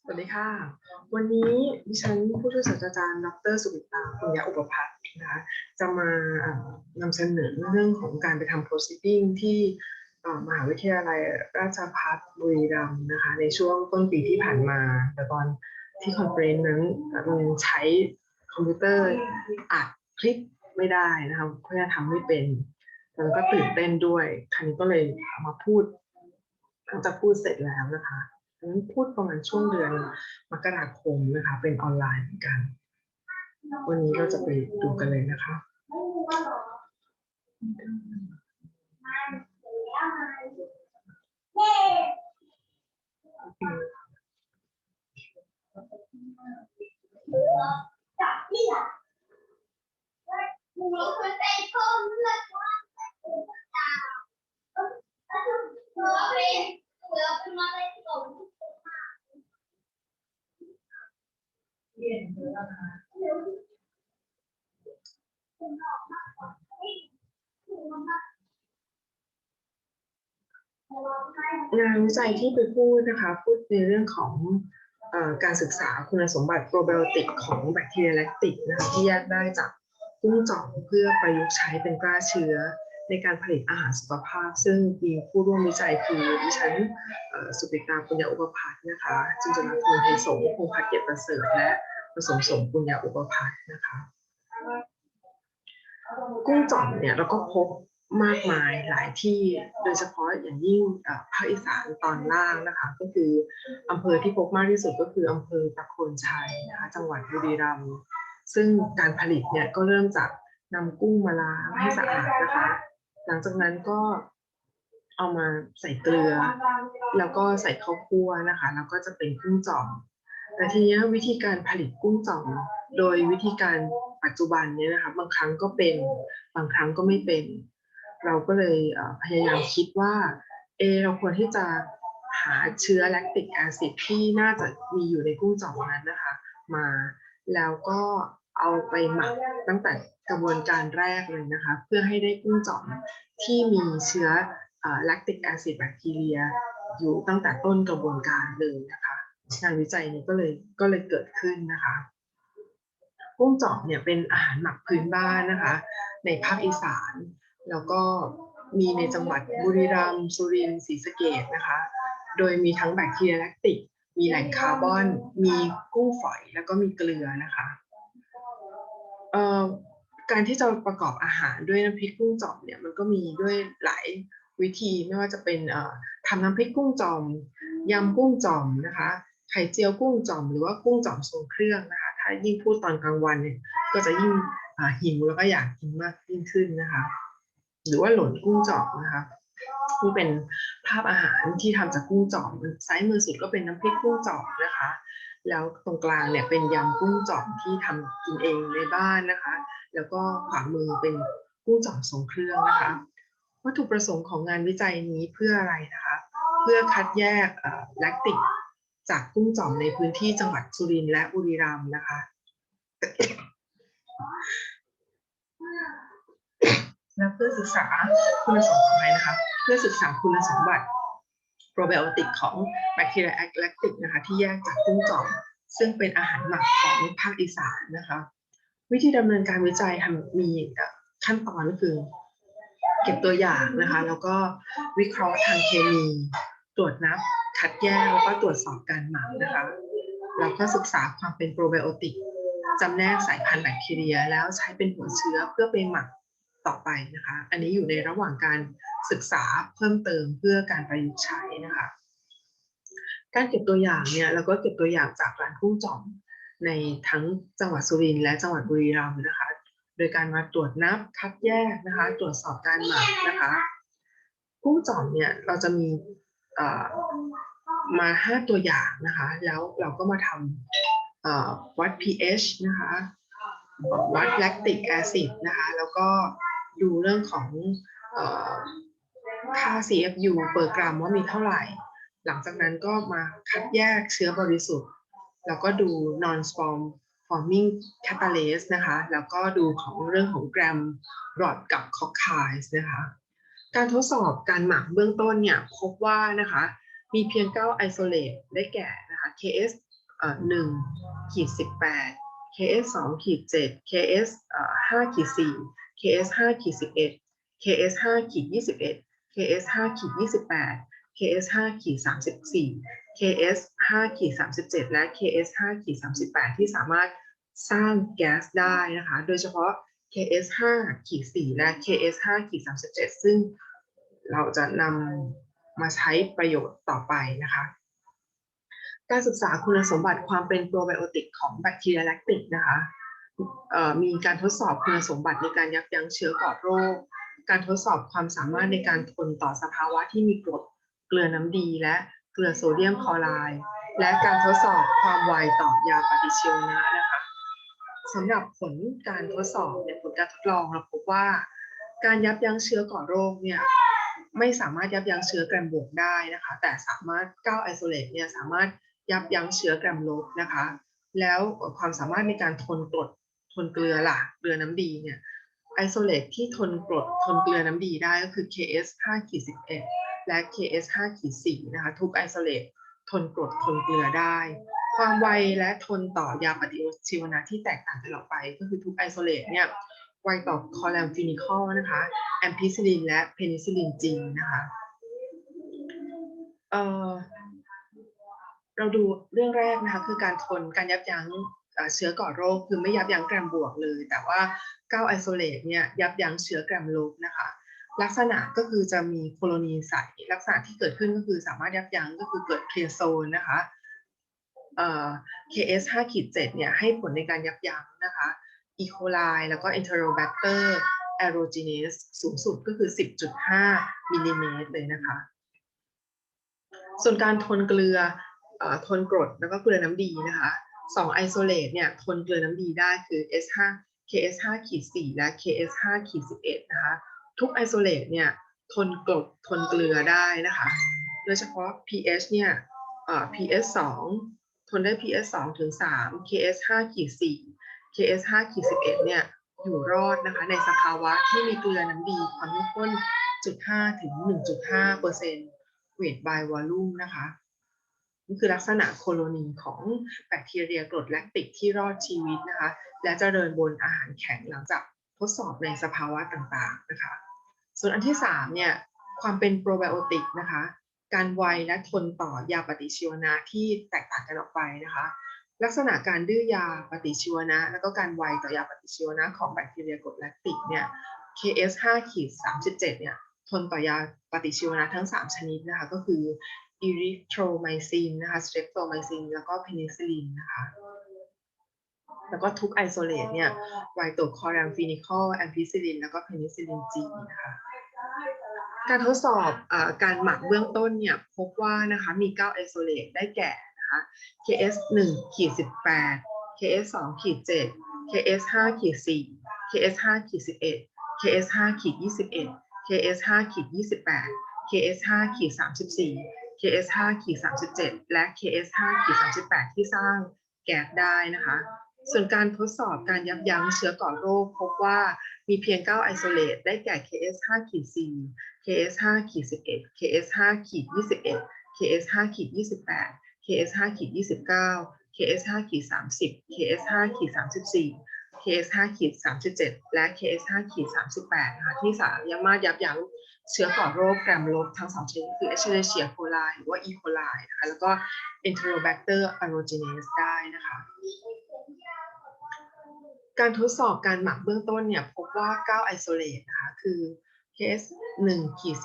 สวัสดีค่ะ วันนี้ดิฉันผู้ช่วยศาสตราจารย์ดรสุวิตาปุญญาอุปพัฒน์นะคะจะมานำเสนอเรื่องของการไปทำ proceeding ที่มหาวิทยาลัยราชภัฏบุรีรัมย์นะคะในช่วงต้นปีที่ผ่านมา แต่ตอนที่คอนเฟรนซ์นั้นมันใช้คอมพิวเตอร์อัดคลิปไม่ได้นะคะเพราะทำไม่เป็นแล้วก็ตื่นเต้นด้วยครั้นี้ก็เลยมาพูด หลังจากพูดเสร็จแล้วนะคะนั่นพูดประมาณช่วงเดือนมกราคมนะคะ เป็นออนไลน์เหมือนกัน วันนี้เราจะไปดูกันเลยนะคะ งานวิจัยที่ไปพูดนะคะ พูดในเรื่องของอการศึกษาคุณสมบัติโปรไบโอติกของแบคทีเรียแลคติกนะคะที่แยกได้จากกุ้งจ่องเพื่อประยุกต์ใช้เป็นกล้าเชื้อในการผลิตอาหารสุขภาพ ซึ่งมีผู้ร่วมวิจัยคือดิฉันสุปิตาปุญญาอุปพัฒน์นะคะจินตนาภูมิเทโสพงษ์พัฒน์เกียรติประเสริฐและ ผสมสมปุญญาอุปพัฒน์นะคะกุ้งจ่องเนี่ยเราก็พบมากมายหลายที่โดยเฉพาะอย่างยิ่งภาคอีสานตอนล่างนะคะ ก็คืออำเภอที่พบมากที่สุดก็คืออำเภอตะโคนชัยนะคะจังหวัดบุรีรัมย์ซึ่งการผลิตเนี่ยก็เริ่มจากนำกุ้งมาล้างให้สะอาดนะคะ หลังจากนั้นก็เอามาใส่เกลือ แล้วก็ใส่ข้าวคั่วนะคะ แล้วก็จะเป็นกุ้งจ่อม แต่ทีนี้วิธีการผลิตกุ้งจ่อมโดยวิธีการปัจจุบันเนี่ยนะคะบางครั้งก็เป็นบางครั้งก็ไม่เป็น เราก็เลยพยายามคิดว่าเออเราควรที่จะหาเชื้อแลคติกแอซิดที่น่าจะมีอยู่ในกุ้งจ่อมนั้นนะคะ มาแล้วก็เอาไปหมักตั้งแต่กระบวนการแรกเลยนะคะ เพื่อให้ได้กุ้งจ่อมที่มีเชื้อแลคติกแอซิดแบคทีเรียอยู่ตั้งแต่ต้นกระบวนการเลยนะคะ งานวิจัยนี้ก็เลยก็เลยเกิดขึ้นนะคะกุ้งจอมเนี่ยเป็นอาหารหมักพื้นบ้านนะคะ ในภาคอีสาน แล้วก็มีในจังหวัดบุรีรัมย์สุรินทร์ศรีสะเกษนะคะ โดยมีทั้งแบคทีเรียแลคติก มีแหล่งคาร์บอน มีกุ้งฝอยแล้วก็มีเกลือนะคะเอ่อการที่จะประกอบอาหารด้วยน้ำพริกกุ้งจอมเนี่ยมันก็มีด้วยหลายวิธีไม่ว่าจะเป็นทำน้ำพริกกุ้งจอมยำกุ้งจอมนะคะ ไข่เจียวกุ้งจ่อมหรือว่ากุ้งจ่อมทรงเครื่องนะคะ ถ้ายิ่งพูดตอนกลางวันเนี่ยก็จะยิ่งหิวแล้วก็อยากกินมากยิ่งขึ้นนะคะ หรือว่าหล่นกุ้งจ่อมนะคะนี่เป็นภาพอาหารที่ทำจากกุ้งจ่อมซ้ายมือสุดก็เป็นน้ำพริกกุ้งจ่อมนะคะ แล้วตรงกลางเนี่ยเป็นยำกุ้งจ่อมที่ทำกินเองในบ้านนะคะ แล้วก็ขวามือเป็นกุ้งจ่อมทรงเครื่องนะคะวัตถุประสงค์ของงานวิจัยนี้เพื่ออะไรนะคะ เพื่อคัดแยกแลคติก จากกุ้งจ่อมในพื้นที่จังหวัดสุรินทร์และบุรีรัมย์นะคะ และเพื่อศึกษาคุณสมบัตินะคะ เพื่อศึกษาคุณสมบัติโปรไบโอติกของแบคทีเรียแลคติกนะคะ ที่แยกจากกุ้งจ่อมซึ่งเป็นอาหารหมักของภาคอีสานนะคะ วิธีดำเนินการวิจัยทำมีขั้นตอนก็คือ เก็บตัวอย่างนะคะ แล้วก็วิเคราะห์ทางเคมี ตรวจนับ คัดแยกแล้วก็ตรวจสอบการหมักนะคะแล้วก็ศึกษาความเป็นโปรไบโอติกจำแนกสายพันธุ์แบคทีเรีย แล้วใช้เป็นหัวเชื้อเพื่อไปหมักต่อไปนะคะ อันนี้อยู่ในระหว่างการศึกษาเพิ่มเติมเพื่อการประยุกต์ใช้นะคะ การเก็บตัวอย่างเนี่ยเราก็เก็บตัวอย่างจากร้านกุ้งจ่อมในทั้งจังหวัดสุรินทร์และจังหวัดบุรีรัมย์นะคะ โดยการมาตรวจนับคัดแยกนะคะ ตรวจสอบการหมักนะคะ กุ้งจ่อมเนี่ยเราจะมี มาห้าตัวอย่างนะคะ แล้วเราก็มาทำวัด pH นะคะวัดแลคติกแอซิดนะคะ แล้วก็ดูเรื่องของค่า CFU เปอร์กรัมว่ามีเท่าไหร่ หลังจากนั้นก็มาคัดแยกเชื้อบริสุทธิ์ แล้วก็ดู non spore forming catalase นะคะ แล้วก็ดูของเรื่องของแกรมรอดกับคอคไคส์นะคะ การทดสอบการหมักเบื้องต้นเนี่ยพบว่านะคะ มีเพียง 9 isolate ได้แก่นะคะ KS 1ขีด18 KS 2ขีด7 KS 5ขีด4 KS 5ขีด11 KS 5ขีด21 KS 5ขีด28 KS 5ขีด34 KS 5ขีด37 และ KS 5ขีด38 ที่สามารถสร้างแก๊สได้นะคะ โดยเฉพาะ KS 5ขีด4และ KS 5ขีด37 ซึ่งเราจะนำ มาใช้ประโยชน์ต่อไปนะคะ การศึกษาคุณสมบัติความเป็นโปรไบโอติกของแบคทีเรียแลคติกนะคะมีการทดสอบคุณสมบัติในการยับยั้งเชื้อก่อโรค การทดสอบความสามารถในการทนต่อสภาวะที่มีกรดเกลือน้ำดีและเกลือโซเดียมคลอไรด์และการทดสอบความไวต่อยาปฏิชีวนะนะคะสำหรับผลการทดสอบในผลการทดลองเราพบว่า การยับยั้งเชื้อก่อโรคเนี่ย ไม่สามารถยับยั้งเชื้อแกรมบวกได้นะคะ แต่สามารถ9ไอโซเลตเนี่ยสามารถยับยั้งเชื้อแกรมลบนะคะ แล้วความสามารถในการทนกรดทนเกลือล่ะเกลือน้ำดีเนี่ยไอโซเลตที่ทนกรดทนเกลือน้ำดีได้ก็คือ KS 5ขีด11และ KS 5ขีด4นะคะทุกไอโซเลตทนกรดทนเกลือได้ ความไวและทนต่อยาปฏิชีวนะที่แตกต่างกันออกไป ก็คือทุกไอโซเลตเนี่ย ไวต่อคอแลมฟินิคอลนะคะแอมพิซิลินและเพนิซิลินจริงนะคะเเราดูเรื่องแรกนะคะคือการทนการยับยั้งเชื้อก่อโรคคือไม่ยับยั้งแกรมบวกเลย แต่ว่า9ไอโซเลตเนี่ยยับยั้งเชื้อแกรมลบนะคะลักษณะก็คือจะมีโคโลนีใสลักษณะที่เกิดขึ้นก็คือสามารถยับยั้งก็คือเกิดเคลียร์โซนนะคะเอ่อ KS 5ขีด7เนี่ยให้ผลในการยับยั้งนะคะ E. coli แล้วก็ Enterobacter aerogenes สูงสุดก็คือ 10.5 มิลลิเมตรเลยนะคะ ส่วนการทนเกลืออทนกรดแล้วก็เกลือน้ำดีนะคะสองไอโซเลตเนี่ยทนเกลือน้ำดีได้คือ S5 KS5 ขีด4และ KS5 ขีด11นะคะ ทุกไอโซเลตเนี่ยทนกรดทนเกลือได้นะคะ โดยเฉพาะ pH เนี่ยเอ่อ pH 2ทนได้ pH 2ถึง3 KS 5 ขีด4 KS 5ขีด11เนี่ยอยู่รอดนะคะในสภาวะที่มีเกลือน้ำดีความเข้มข้น0.5ถึง1.5เปอร์เซ็นต์ weight by volume นะคะ นี่คือลักษณะโคโลนีของแบคทีเรียกรดแลคติกที่รอดชีวิตนะคะ และเจริญบนอาหารแข็งหลังจากทดสอบในสภาวะต่างๆนะคะ ส่วนอันที่3เนี่ยความเป็นโปรไบโอติกนะคะ การไวและทนต่อยาปฏิชีวนะที่แตกต่างกันออกไปนะคะ ลักษณะการดื้อยาปฏิชีวนะ แล้วก็การไวต่อยาปฏิชีวนะของแบคทีเรียกรดแลคติกเนี่ย KS 5ขีด37 เนี่ย ทนต่อยาปฏิชีวนะทั้ง 3 ชนิดนะคะ ก็คืออิริโทรไมซินนะคะสเตรปโตไมซินแล้วก็เพนิซิลินนะคะ แล้วก็ทุกไอโซเลตเนี่ย ไวต่อคอแรมฟินิคอลแอมพิซิลิน แล้วก็เพนิซิลินจีนะคะการทดสอบอาการหมักเบื้องต้นเนี่ย พบว่านะคะมี 9 ไอโซเลตได้แก่ นะคะ KS 1ขีด18 KS 2ขีด7 KS 5ขีด4 KS 5ขีด11 KS 5ขีด21 KS 5ขีด28 KS 5ขีด34 KS 5ขีด37 และ KS 5ขีด38 ที่สร้างแก๊สได้นะคะส่วนการทดสอบการยับยั้งเชื้อก่อโรคพบว่ามีเพียง 9 ไอโซเลตได้แก่ KS 5ขีด4 KS 5ขีด11 KS 5ขีด21 KS 5ขีด28 KS 5ขีด29 KS 5ขีด30 KS 5ขีด34 KS 5ขีด37 และ KS 5ขีด38นะคะที่สามารถยับยั้งเชื้อก่อโรคแกรมลบทั้งสองชนิดคือ Escherichia coli หรือว่า E. coli นะคะแล้วก็ Enterobacter aerogenes ได้นะคะการทดสอบการหมักเบื้องต้นเนี่ยพบว่า 9 ไอโซเลตนะคะคือ KS 1ขีด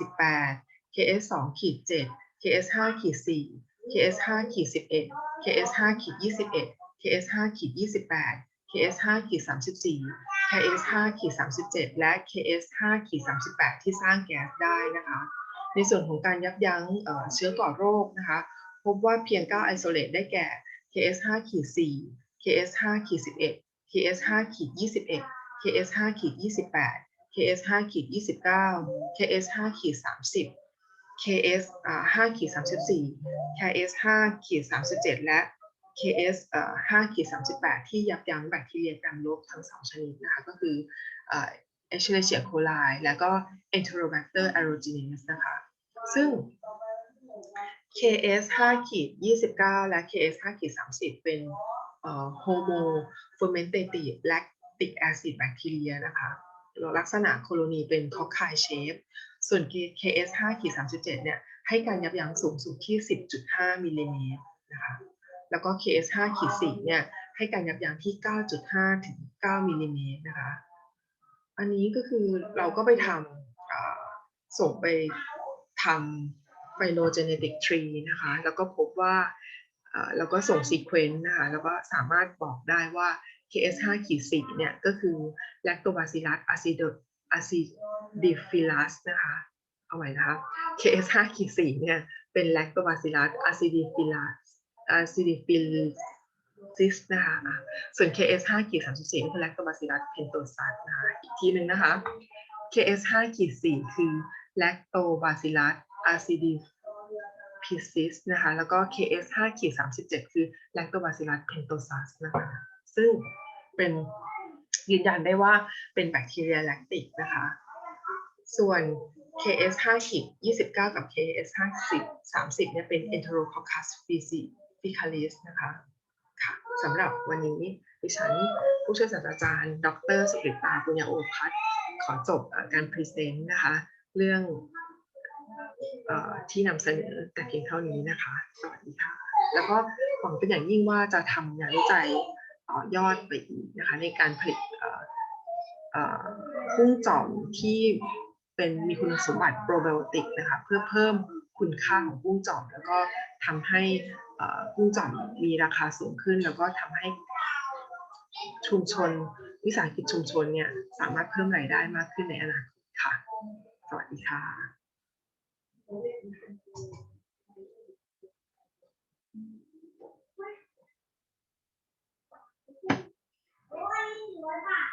18 KS 2ขีด7 KS 5ขีด4 KS 5ขีด11 KS 5ขีด21 KS 5ขีด28 KS 5ขีด34 KS 5ขีด37 และ KS 5ขีด38 ที่สร้างแก๊สได้นะคะ ในส่วนของการยับยั้งเชื้อก่อโรคนะคะ พบว่าเพียง9ไอโซเลตได้แก่ KS 5ขีด4 KS 5ขีด11 KS 5ขีด21 KS 5ขีด28 KS 5ขีด29 KS 5ขีด30 KS 5ขีด34 KS 5ขีด37 และ KS 5ขีด38 ที่ยับยั้งแบคทีเรียกรรมลบทั้งสองชนิดนะคะก็คือ Escherichia coli แล้วก็ Enterobacter aerogenes นะคะ ซึ่ง KS 5ขีด29 และ KS 5ขีด30 เป็น homo fermentative lactic acid bacteria นะคะ ลักษณะโคโลนีเป็น cockeye shape ส่วน KS 5ขีด37 เนี่ย ให้การยับยั้งสูงสุดที่ 10.5 มิลลิเมตรนะคะ แล้วก็ KS 5ขีด4เนี่ย ให้การยับยั้งที่ 9.5 ถึง 9 มิลลิเมตรนะคะ อันนี้ก็คือเราก็ไปทำส่งไปทำ phylogenetic tree นะคะ แล้วก็พบว่าเอ่อแล้วก็ส่ง sequence นะคะ แล้วก็สามารถบอกได้ว่า KS5 ขีด4เนี่ย ก็คือ Lactobacillus อะซิดิฟิลัสนะคะ เอาไว้นะคะ KS 5ขีด4เนี่ย เป็นแลคโตบาซิลัสอะซิดิฟิลัสอะซิดิฟิลซิสนะคะ ส่วน KS 5ขีด34ก็คือแลคโตบาซิลัสเพนโตซัสนะคะ อีกทีหนึ่งนะคะ KS 5ขีด4คือแลคโตบาซิลัสอะซิดิฟิซิสนะคะ แล้วก็ KS 5ขีด37 คือแลคโตบาซิลัสเพนโตซัสนะคะ ซึ่งเป็น ยืนยันได้ว่าเป็นแบคทีเรียแลคติกนะคะ ส่วน KS 5ขีด29 กับ KS 50 30เนี่ยเป็น Enterococcus faecalis นะคะค่ะสำหรับวันนี้ดิฉันผู้ช่วยศาสตราจารย์ ดรสุกฤตาปุญญาโอภัทรขอจบการพรีเซนต์นะคะ เรื่องอที่นำเสนอแต่เพียงเท่านี้นะคะ สวัสดีค่ะ แล้วก็หวังเป็นอย่างยิ่งว่าจะทำงานวิจัย ต่อยอดไปอีกนะคะในการผลิตกุ้งจ่อมที่เป็นมีคุณสมบัติโปรไบโอติกนะคะเพื่อเพิ่มคุณค่าของกุ้งจ่อม แล้วก็ทำให้กุ้งจ่อมมีราคาสูงขึ้น แล้วก็ทำให้ชุมชนวิสาหกิจชุมชนเนี่ยสามารถเพิ่มรายได้มากขึ้นในอนาคตค่ะ สวัสดีค่ะ 不怕